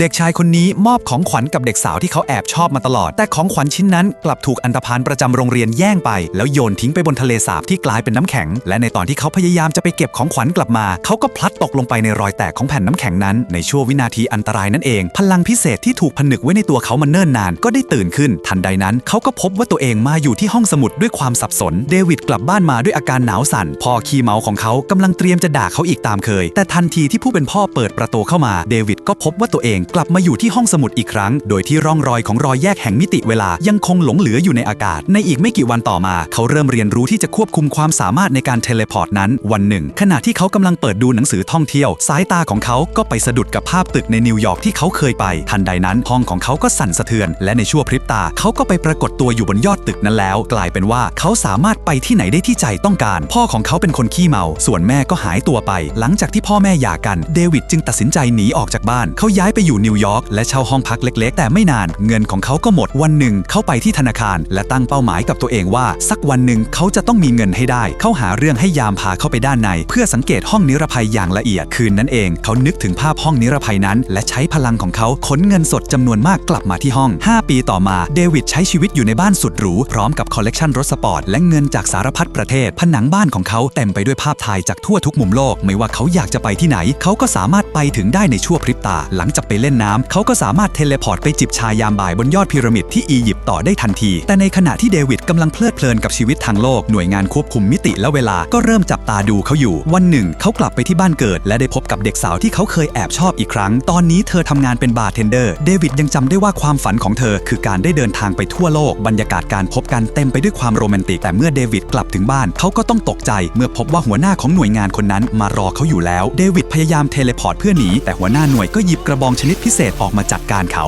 เด็กชายคนนี้มอบของขวัญกับเด็กสาวที่เขาแอบชอบมาตลอด แต่ของขวัญชิ้นนั้นกลับถูกอันธพาลประจำโรงเรียนแย่งไป แล้วโยนทิ้งไปบนทะเลสาบที่กลายเป็นน้ำแข็ง และในตอนที่เขาพยายามจะไปเก็บของขวัญกลับมา เขาก็พลัดตกลงไปในรอยแตกของแผ่นน้ำแข็งนั้น ในช่วงวินาทีอันตรายนั่นเอง พลังพิเศษที่ถูกผนึกไว้ในตัวเขามาเนิ่นนาน ก็ได้ตื่นขึ้น ทันใดนั้น เขาก็พบว่าตัวเองมาอยู่ที่ห้องสมุดด้วยความสับสน เดวิดกลับบ้านมาด้วยอาการหนาวสั่น พ่อขี้เมาของเขากำลังเตรียมจะด่าเขาอีกตามเคย แต่ทันทีที่ผู้เป็นพ่อเปิดประตูเข้ามา เดวิดก็พบว่าตัวเองกลับมาอยู่ที่ห้องสมุดอีกครั้ง โดยที่ร่องรอยของรอยแยกแห่งมิติเวลายังคงหลงเหลืออยู่ในอากาศ ในอีกไม่กี่วันต่อมา เขาเริ่มเรียนรู้ที่จะควบคุมความสามารถในการเทเลพอร์ตนั้น วันหนึ่ง ขณะที่เขากำลังเปิดดูหนังสือท่องเที่ยว สายตาของเขาก็ไปสะดุดกับภาพตึกในนิวยอร์กที่เขาเคยไป ทันใดนั้นห้องของเขาก็สั่นสะเทือน และในชั่วพริบตา เขาก็ไปปรากฏตัวอยู่บนยอดตึกนั้นแล้ว กลายเป็นว่าเขาสามารถไปที่ไหนได้ที่ใจต้องการ พ่อของเขาเป็นคนขี้เมา ส่วนแม่ก็หายตัวไป หลังจากที่พ่อแม่หย่ากัน เดวิดจึงตัดสินใจหนีออกจากบ้าน เขาย้ายไปอยู่นิวยอร์กและเช่าห้องพักเล็ก ๆ แต่ไม่นาน เงินของเขาก็หมดวันหนึ่งเขาไปที่ธนาคาร และตั้งเป้าหมายกับตัวเองว่า สักวันหนึ่งเขาจะต้องมีเงินให้ได้ เขาหาเรื่องให้ยามพาเข้าไปด้านใน เพื่อสังเกตห้องนิรภัยอย่างละเอียดคืนนั้นเอง เขานึกถึงภาพห้องนิรภัยนั้น และใช้พลังของเขาขนเงินสดจำนวนมากกลับมาที่ห้อง 5 ปีต่อมาเดวิดใช้ชีวิตอยู่ในบ้านสุดหรูพร้อมกับคอลเลกชันรถสปอร์ตและเงินจากสารพัดประเทศ ผนังบ้านของเขาเต็มไปด้วยภาพถ่ายจากทั่วทุกมุมโลก ไม่ว่าเขาอยากจะไปที่ไหน เขาก็สามารถไปถึงได้ในชั่วพริบตา หลังจากไปเล่นน้ำเขาก็สามารถเทเลพอร์ตไปจิบชายามบ่ายบนยอดพีระมิดที่อียิปต์ต่อได้ทันที แต่ในขณะที่เดวิดกำลังเพลิดเพลินกับชีวิตทางโลกหน่วยงานควบคุมมิติและเวลาก็เริ่มจับตาดูเขาอยู่ วันหนึ่งเขากลับไปที่บ้านเกิด และได้พบกับเด็กสาวที่เขาเคยแอบชอบอีกครั้ง ตอนนี้เธอทำงานเป็นบาร์เทนเดอร์เดวิดยังจำได้ว่าความฝันของเธอ คือการได้เดินทางไปทั่วโลกบรรยากาศการพบกันเต็มไปด้วยความโรแมนติกแต่เมื่อเดวิดกลับถึงบ้านเขาก็ต้องตกใจ เมื่อพบว่าหัวหน้าของหน่วยงานคนนั้นมารอเขาอยู่แล้วเดวิดพยายามเทเลพอร์ตเพื่อหนีแต่หัวหน้าหน่วยก็หยิบกระบองชนิดพิเศษออกมาจัดการเขา